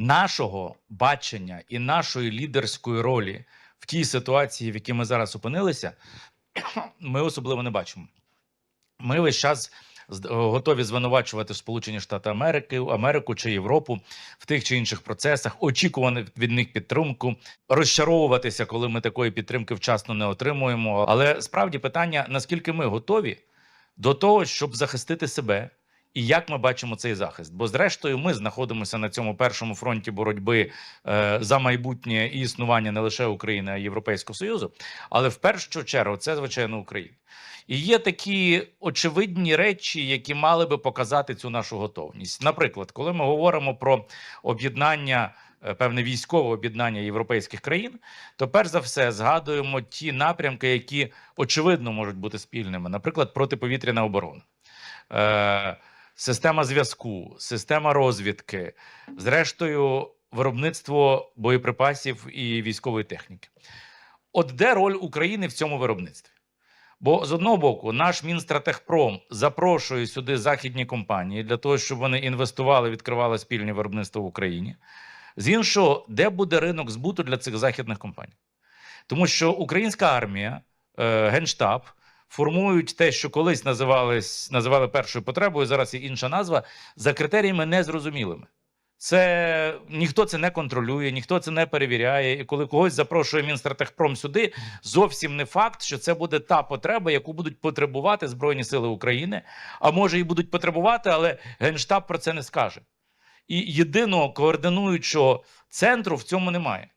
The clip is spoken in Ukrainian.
нашого бачення і нашої лідерської ролі в тій ситуації, в якій ми зараз опинилися, ми особливо не бачимо. Ми весь час з- готові звинувачувати Сполучені Штати Америки, Америку чи Європу в тих чи інших процесах, очікувати від них підтримку, розчаровуватися, коли ми такої підтримки вчасно не отримуємо. Але справді питання: наскільки ми готові до того, щоб захистити себе. І як ми бачимо цей захист? Бо зрештою ми знаходимося на цьому першому фронті боротьби е, за майбутнє і існування не лише України, а й Європейського Союзу. Але в першу чергу це звичайно Україна. І є такі очевидні речі, які мали би показати цю нашу готовність. Наприклад, коли ми говоримо про об'єднання. е, Певне військове об'єднання європейських країн, то перш за все згадуємо ті напрямки, які очевидно можуть бути спільними, наприклад, протиповітряна оборона, е, система зв'язку, система розвідки, зрештою, виробництво боєприпасів і військової техніки. От де роль України в цьому виробництві? Бо з одного боку, наш Мінстратегпром запрошує сюди західні компанії для того, щоб вони інвестували, відкривали спільне виробництво в Україні. З іншого, де буде ринок збуту для цих західних компаній? Тому що українська армія, е, генштаб формують те, що колись називались, називали першою потребою, зараз є інша назва, за критеріями незрозумілими. Це ніхто це не контролює, ніхто це не перевіряє. І коли когось запрошує Мінстратегпром сюди, зовсім не факт, що це буде та потреба, яку будуть потребувати Збройні Сили України. А може і будуть потребувати, але Генштаб про це не скаже. І єдиного координуючого центру в цьому немає.